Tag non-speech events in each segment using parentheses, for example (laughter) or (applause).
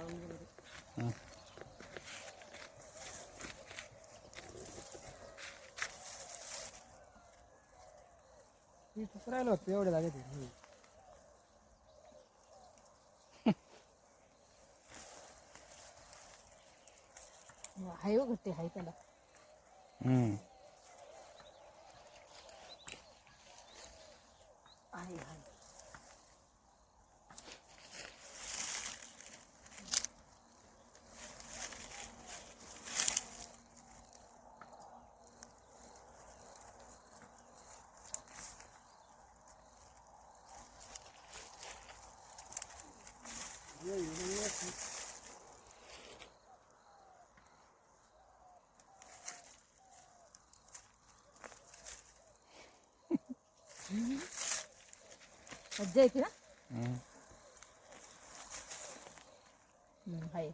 वाळून गेलं. हं. इथंच राहिलो होतो एवढ्या जागेत हे. हाय हो घट्टे हाय त्याला हम्म. (laughs) हम्म। हम्म, हाय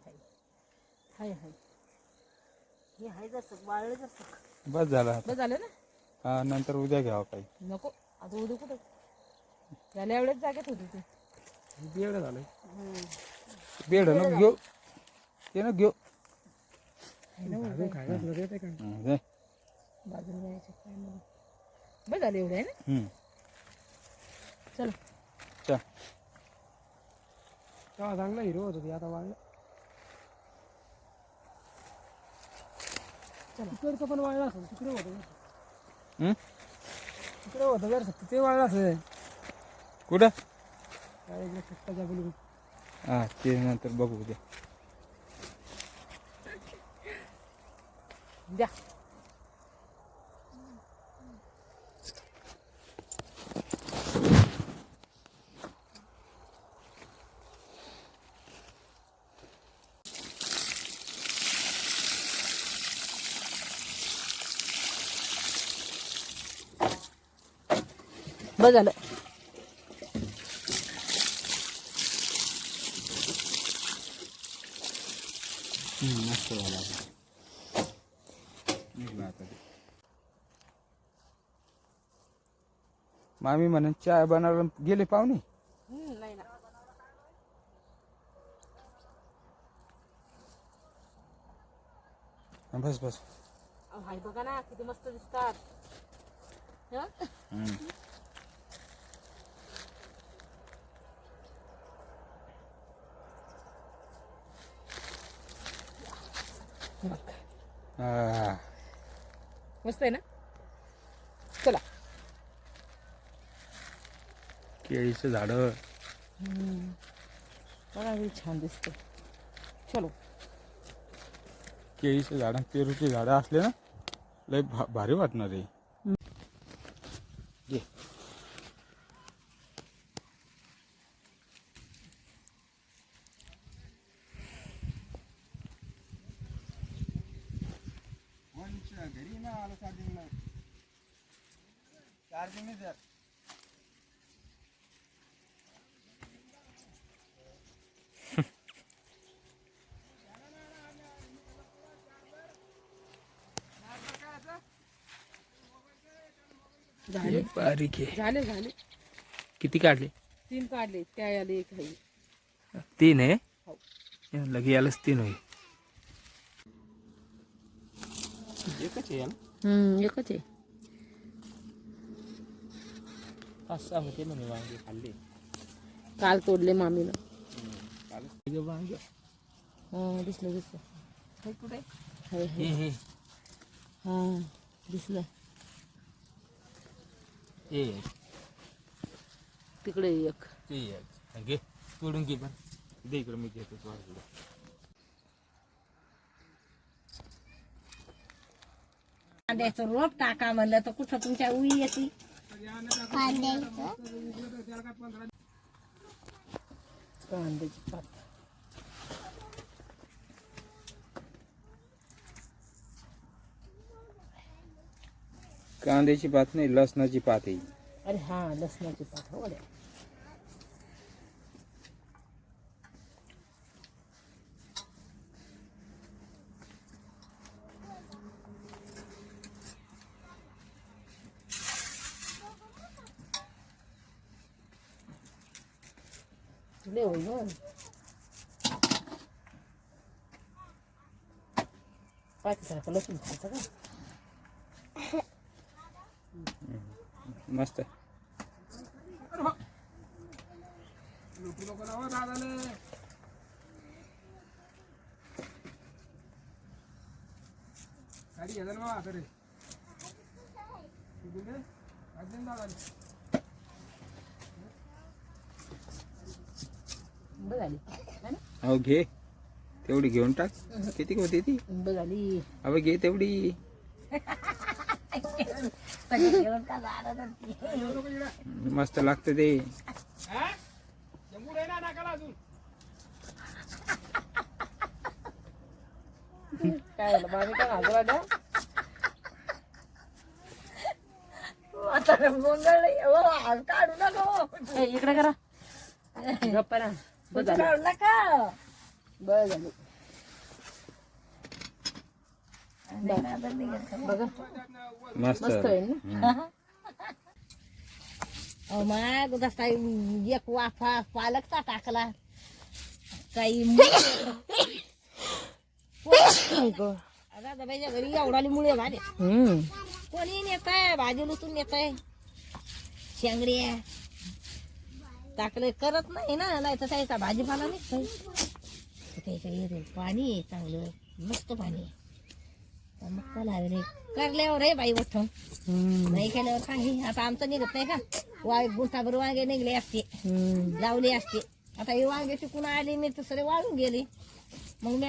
बस बस ना? नंतर उद्या घ्यावं काही. नको आता उद्या कुठं? एवढ्याच जागेत होती ती. एवढं झालं बेड नको घेऊ. ते नको घेऊ. बाजूला जायचं काय नाही. बस झालं एवढं आहे ना. चला. चल. तेव्हा चांगला हिरो होतो ते आता वाढलं तिकडचं पण वाळलं असेल तिकडे होतं. हम्म? तिकडे होतं जर ते वाळलं असेल. कुठं काय इकडे फुटकाच्या बोलून हा ते नंतर बघू उद्या. द्या. बस झालं. आता ते. मामी म्हणून चहा बनवला गेले पाहुणे बस बस हाय बघा ना किती मस्त दिसतात हं? हम्म. मस्त आहे ना? चला। केळीचं झाड। बघा किती छान दिसते चलो. केळीचं झाड पेरूची झाडं असले ना लय भा भारी वाटणार आहे. आलं चार्जिंगला चार्जिंग द्या झाले बारीक आहे झाले झाले. किती काढले? तीन काढले. त्या आले एक आहे. तीन आहे? हो. लगे यालाच तीन होईल. एकच आहे हम्म होते म्हणे वांगे खाल्ले काल तोडले मामीनं कालच वांगे हा दिसलं दिसलं हे कुठे हाय हे हाय हे हा दिसलं हे तिकडे एक ते एक. घे तोडून घे पण दे इकडं मी घेतो बाजूला कांद्याचं रोप टाका म्हणलं तर कुठं तुमच्या उई येते? कांद्याची पात. कांद्याची पात नाही लसणाची पात आहे. अरे हा लसणाची पात हो le voy ¿no? Para que se la los pinches acá. मस्त आहे गाडी घ्या ना वा है घे. तेवढी घेऊन टाक. किती होती ती बघ आली अहो घे. तेवढी. मस्त लागतं ते. इकडे करा. गप्पा ना. बघ हात आली काढू नका. बघ आली नाही ना, आता निघत का? बघा. मस्त मस्त आहे ना? अहो, मग जसा एक वाफा पालकचा टाकला. काही दादाबाईच्या घरी एवढाली मुळे भाले हम्म कोणी नेत आहे भाजी लुटून नेत आहे शेंगड्या. टाकले करत नाही ना नाही तर त्याचा भाजीपाला तर त्याच्या पाणी आहे चांगलं मस्त पाणी आहे. मग करल्यावर आहे बाई हम्म. नाही केल्यावर काही आता आमचं निघत नाही का? वाय गुंठाभर वांगे निघले असते. लावले असते. आता हे वांगे टिकून आले मी तर सगळे वाळून गेले. मग मी